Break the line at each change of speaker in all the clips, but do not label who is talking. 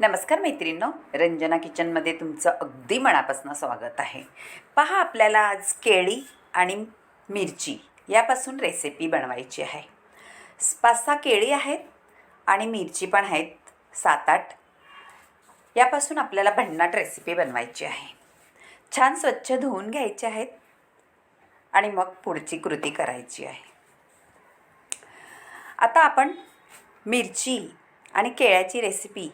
नमस्कार मैत्रिणींनो रंजना किचनमध्ये तुमचं अगदी मनापासून स्वागत आहे. पहा आपल्याला आज केळी आणि मिरची यापासून रेसिपी बनवायची आहे. पाच सहा केळी आहेत आणि मिरची पण आहेत सात आठ यापासून आपल्याला भन्नाट रेसिपी बनवायची आहे. छान स्वच्छ धुवून घ्यायचे आहेत आणि मग पुढची कृती करायची आहे. आता आपण मिरची आणि केळ्याची रेसिपी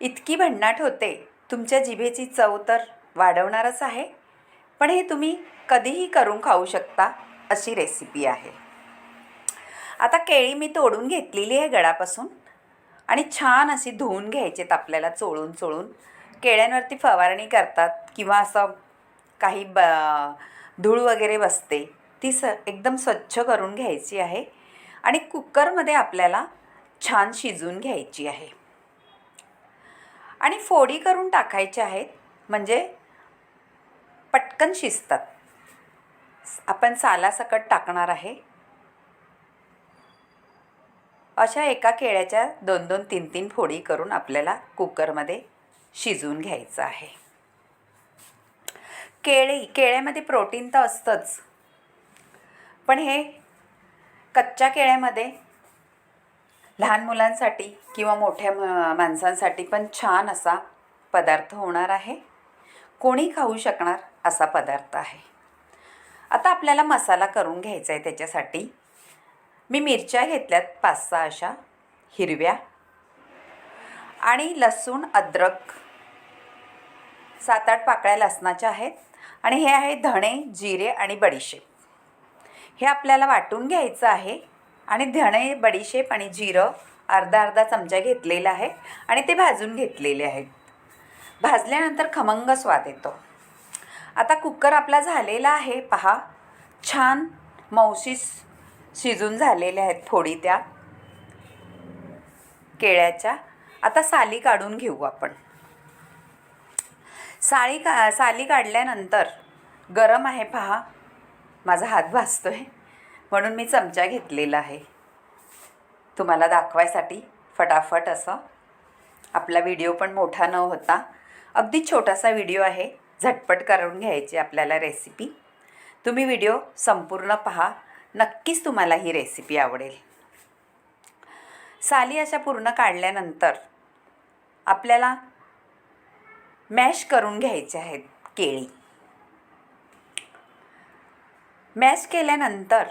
इतकी भन्नाट होते. तुमच्या जिभेची चव तर वाढवणारच आहे. पण हे तुम्ही कधीही करून खाऊ शकता अशी रेसिपी आहे. आता केळी मी तोडून घेतलेली आहे गळापासून आणि छान अशी धुवून घ्यायचेत आपल्याला चोळून चोळून. केळ्यांवरती फवारणी करतात किंवा असं काही ब धूळ वगैरे बसते ती स एकदम स्वच्छ करून घ्यायची आहे आणि कुकरमध्ये आपल्याला छान शिजवून घ्यायची आहे. आणि फोडी करून टाकायच्या आहेत म्हणजे पटकन शिजतात. आपण सालासकट टाकणार आहे. अशा एका केळ्याच्या दोन दोन तीन तीन फोडी करून आपल्याला कुकरमध्ये शिजवून घ्यायचं आहे. केळी केळ्यामध्ये प्रोटीन तर असतंच. पण हे कच्च्या केळ्यामध्ये लहान मुलांसाठी किंवा मोठ्या माणसांसाठी पण छान असा पदार्थ होणार आहे. कोणी खाऊ शकणार असा पदार्थ आहे. आता आपल्याला मसाला करून घ्यायचा आहे त्याच्यासाठी. मी मिरच्या घेतल्यात पाच सहा अशा हिरव्या. आणि लसूण अद्रक सात आठ पाकळ्या लसणाच्या आहेत. आणि हे आहे धणे जिरे आणि बडीशेप. हे आपल्याला वाटून घ्यायचं आहे. आणि धणे बडीशेप आणि जिरं अर्धा अर्धा चमचा घेतलेला आहे आणि ते भाजून घेतलेले आहेत. भाजल्यानंतर खमंग स्वाद येतो. आता कुकर आपला झालेला आहे. पहा छान मौशीस शिजून झालेल्या आहेत थोडी त्या केळ्याच्या. आता साली काढून घेऊ आपण. साळी का साली काढल्यानंतर गरम आहे पहा. माझा हात भाजतोय. म्हणून मी चमचा घेतलेला आहे. तुम्हाला दाखवायसाठी फटाफट असं. आपला व्हिडिओ पण मोठा न होता अगदी छोटासा व्हिडिओ आहे. झटपट करून घ्यायची आपल्याला रेसिपी तुम्ही व्हिडिओ संपूर्ण पहा. नक्कीच तुम्हाला ही रेसिपी आवडेल. साली अशा पूर्ण काढल्यानंतर आपल्याला मॅश करून घ्यायचे आहेत केळी. मॅश केल्यानंतर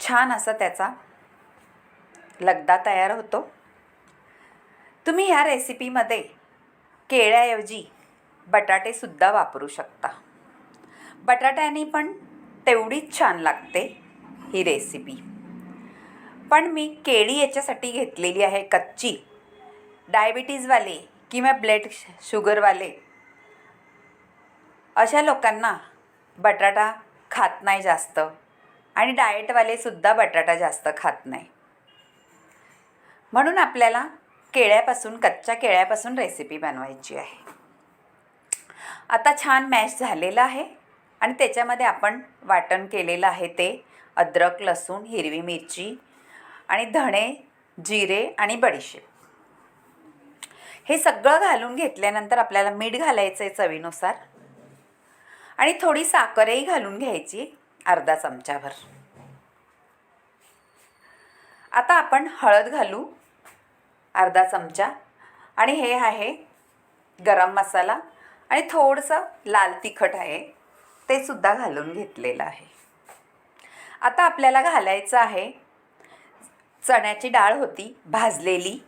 छान असा त्याचा लगदा तयार होतो. तुम्ही ह्या रेसिपीमध्ये केळ्याऐवजी बटाटेसुद्धा वापरू शकता. बटाट्याने पण तेवढीच छान लागते ही रेसिपी. पण मी केळी याच्यासाठी घेतलेली आहे कच्ची. डायबिटीजवाले किंवा ब्लड शुगरवाले अशा लोकांना बटाटा खात नाही जास्त. आणि डाएटवालेसुद्धा बटाटा जास्त खात नाही. म्हणून आपल्याला केळ्यापासून कच्च्या केळ्यापासून रेसिपी बनवायची आहे. आता छान मॅश झालेलं आहे आणि त्याच्यामध्ये आपण वाटण केलेलं आहे ते अद्रक लसूण हिरवी मिरची आणि धणे जिरे आणि बडीशेप. हे सगळं घालून घेतल्यानंतर आपल्याला मीठ घालायचं आहे चवीनुसार आणि थोडी साखरही घालून घ्यायची. अर्धा चमचाभर. आता आपण हळद घालू. अर्धा चमचा. आणि हे आहे गरम मसाला. आणि थोडंसं लाल तिखट आहे. ते सुद्धा घालून घेतलेलं आहे. आता आपल्याला घालायचं आहे चण्याची डाळ होती भाजलेली.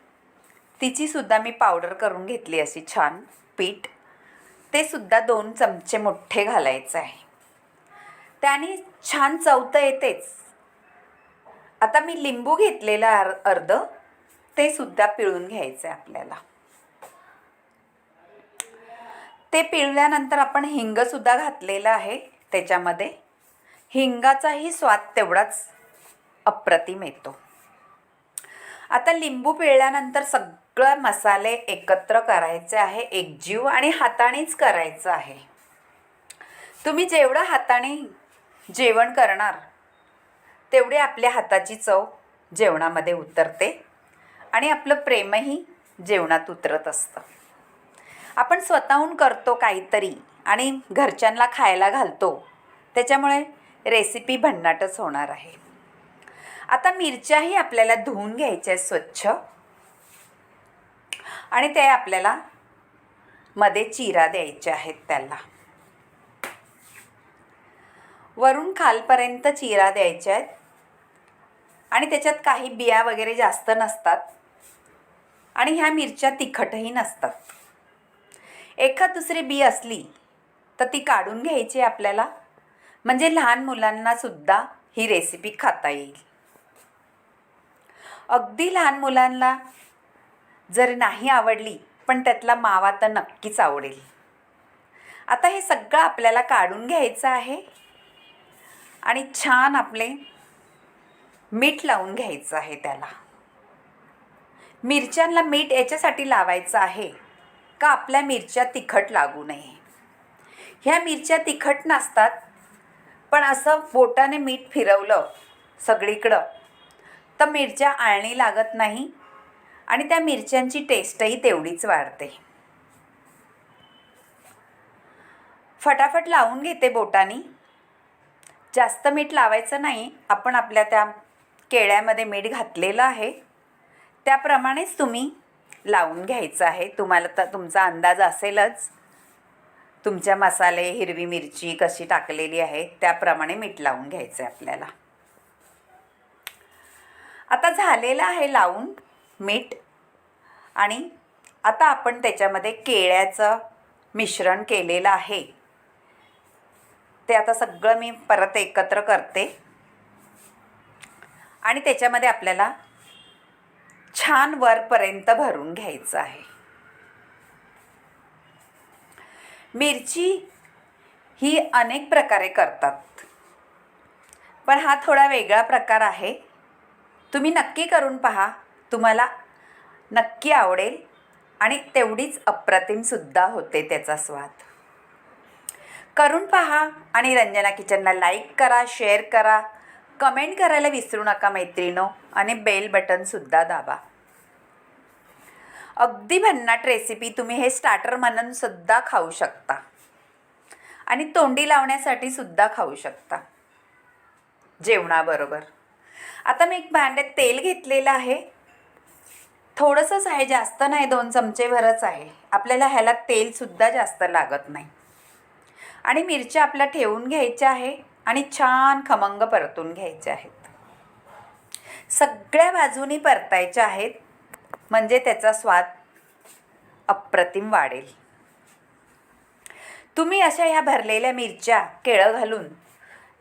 तिचीसुद्धा मी पावडर करून घेतली अशी छान पीठ. ते सुद्धा दोन चमचे मोठे घालायचं आहे. त्याने छान चवतं येतेच. आता मी लिंबू घेतलेलं अर अर्ध ते सुद्धा पिळून घ्यायचं आहे आपल्याला. ते पिळल्यानंतर आपण हिंगसुद्धा घातलेलं आहे त्याच्यामध्ये. हिंगाचाही स्वाद तेवढाच अप्रतिम येतो. आता लिंबू पिळल्यानंतर सगळं मसाले एकत्र करायचे आहे एकजीव आणि हातानेच करायचं आहे. तुम्ही जेवढं हाताने जेवण करणार. तेवढे आपल्या हाताची चव जेवणामध्ये उतरते आणि आपलं प्रेमही जेवणात उतरत असतं. आपण स्वतःहून करतो काहीतरी आणि घरच्यांना खायला घालतो त्याच्यामुळे रेसिपी भन्नाटच होणार आहे. आता मिरच्याही आपल्याला धुवून घ्यायच्या आहेत स्वच्छ आणि ते आपल्याला मध्ये चिरा द्यायचे आहेत त्याला. वरून खालपर्यंत चिरा द्यायच्या आहेत. आणि त्याच्यात काही बिया वगैरे जास्त नसतात. आणि ह्या मिरच्या तिखटही नसतात. एखाद दुसरी बी असली तर ती काढून घ्यायची आपल्याला. म्हणजे लहान मुलांनासुद्धा ही रेसिपी खाता येईल. अगदी लहान मुलांना जर नाही आवडली पण त्यातला मावा तर नक्कीच आवडेल. आता हे सगळं आपल्याला काढून घ्यायचं आहे. आणि छान आपले मीठ लावून घ्यायचं आहे त्याला. मिरच्यांना मीठ याच्यासाठी लावायचं आहे का आपल्या मिरच्या तिखट लागू नये? ह्या मिरच्या तिखट नसतात पण असं बोटाने मीठ फिरवलं सगळीकडं तर मिरच्या आळणी लागत नाही आणि त्या मिरच्यांची टेस्टही तेवढीच वाढते. फटाफट लावून घेते बोटानी. जास्त मीठ लावायचं नाही. आपण आपल्या त्या केळ्यामध्ये मीठ घातलेलं आहे. त्याप्रमाणेच तुम्ही लावून घ्यायचं आहे. तुम्हाला तर तुमचा अंदाज असेलच. तुमच्या मसाले हिरवी मिरची कशी टाकलेली आहे त्याप्रमाणे मीठ लावून घ्यायचं आहे आपल्याला. आता झालेलं आहे लावून मीठ. आणि आता आपण त्याच्यामध्ये केळ्याचं मिश्रण केलेलं आहे. ते आता सगळं मी परत एकत्र करते. आणि त्याच्यामध्ये आपल्याला छान वरपर्यंत भरून घ्यायचं आहे. मिरची ही अनेक प्रकारे करतात. पण हा थोडा वेगळा प्रकार आहे. तुम्ही नक्की करून पहा. तुम्हाला नक्की आवडेल. आणि तेवढीच अप्रतिमसुद्धा होते त्याचा स्वाद. करून पहा आणि रंजना किचनला लाईक करा शेअर करा. कमेंट करायला विसरू नका मैत्रिणो आणि बेल बटनसुद्धा दाबा. अगदी भन्नाट रेसिपी तुम्ही हे स्टार्टर म्हणून सुद्धा खाऊ शकता. आणि तोंडी लावण्यासाठी सुद्धा खाऊ शकता. जेवणाबरोबर. आता मी एक भांड्यात तेल घेतलेलं आहे. थोडंसंच आहे जास्त नाही दोन चमचेभरच आहे. आपल्याला ह्याला तेलसुद्धा जास्त लागत नाही. आणि मिरच्या आपल्या ठेवून घ्यायच्या आहे आणि छान खमंग परतून घ्यायच्या आहेत. सगळ्या बाजूनी परतायच्या आहेत. म्हणजे त्याचा स्वाद अप्रतिम वाढेल. तुम्ही अशा ह्या भरलेल्या मिरच्या केळं घालून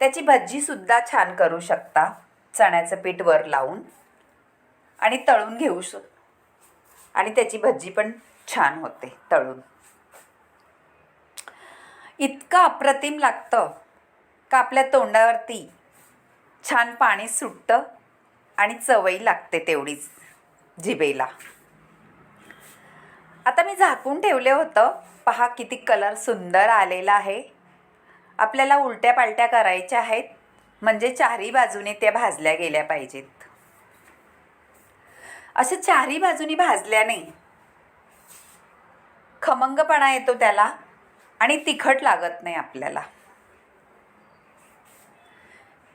त्याची भज्जीसुद्धा छान करू शकता. चण्याचं पीठ वर लावून आणि तळून घेऊ शक आणि त्याची भज्जी पण छान होते तळून. इतकं अप्रतिम लागतं का आपल्या तोंडावरती छान पाणी सुटतं आणि चवई लागते तेवढीच जिभेला. आता मी झाकून ठेवले होतं. पहा किती कलर सुंदर आलेला आहे. आपल्याला उलट्या पालट्या करायच्या आहेत. म्हणजे चारही बाजूने त्या भाजल्या गेल्या पाहिजेत. असे चारही बाजूनी भाजल्याने खमंगपणा येतो त्याला. आणि तिखट लागत नाही आपल्याला.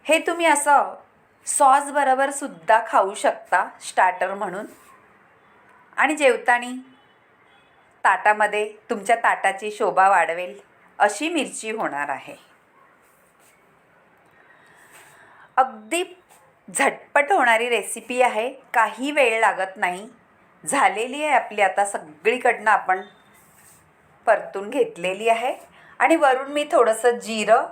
हे तुम्ही असं सॉस बरोबर सुद्धा खाऊ शकता स्टार्टर म्हणून. आणि जेवताना ताटामध्ये तुमच्या ताटाची शोभा वाढवेल अशी मिरची होणार आहे. अगदी झटपट होणारी रेसिपी आहे काही वेळ लागत नाही. झालेली आहे आपली आता सगळीकडनं आपण परतून घेतलेली आहे. आणि वरून मी थोडंसं जिरं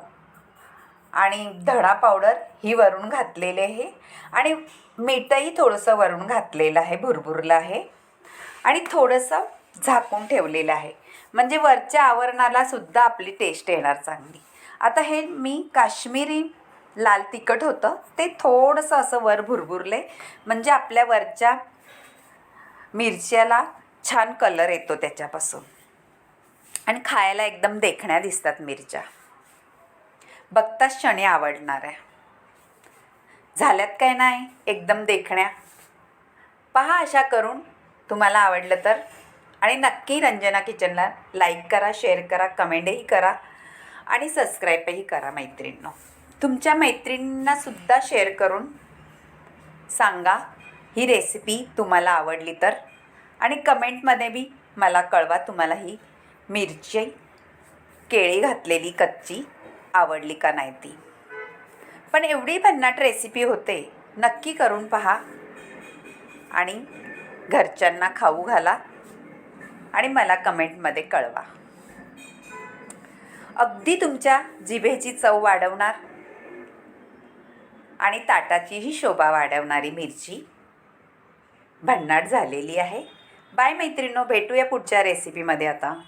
आणि धणा पावडर ही वरून घातलेली आहे. आणि मीठही थोडंसं वरून घातलेलं आहे भुरभुरलं आहे. आणि थोडंसं झाकून ठेवलेलं आहे. म्हणजे वरच्या आवरणाला सुद्धा आपली टेस्ट येणार चांगली. आता हे मी काश्मीरी लाल तिखट होतं ते थोडंसं असं वर भुरभुरले म्हणजे आपल्या वरच्या मिरच्याला छान कलर येतो त्याच्यापासून. आणि खायला एकदम देखण्या दिसतात मिरच्या. बघताच क्षणी आवडणार आहे. झाल्यात काय नाही? एकदम देखण्या. पहा अशा करून. तुम्हाला आवडलं तर. आणि नक्की रंजना किचनला लाईक करा शेअर करा कमेंटही करा. आणि सबस्क्राईबही करा मैत्रिणींनो. तुमच्या मैत्रिणींनासुद्धा शेअर करून सांगा ही रेसिपी तुम्हाला आवडली तर. आणि कमेंटमध्ये बी मला कळवा तुम्हाला ही मिरची केळी घातलेली कच्ची आवडली का नाही ती? पण एवढी भन्नाट रेसिपी होते नक्की करून पहा. आणि घरच्यांना खाऊ घाला आणि मला कमेंटमध्ये कळवा. अगदी तुमच्या जिभेची चव वाढवणार आणि ताटाचीही शोभा वाढवणारी मिरची भन्नाट झालेली आहे. बाय मैत्रिणो भेटूया पुढच्या रेसिपीमध्ये आता.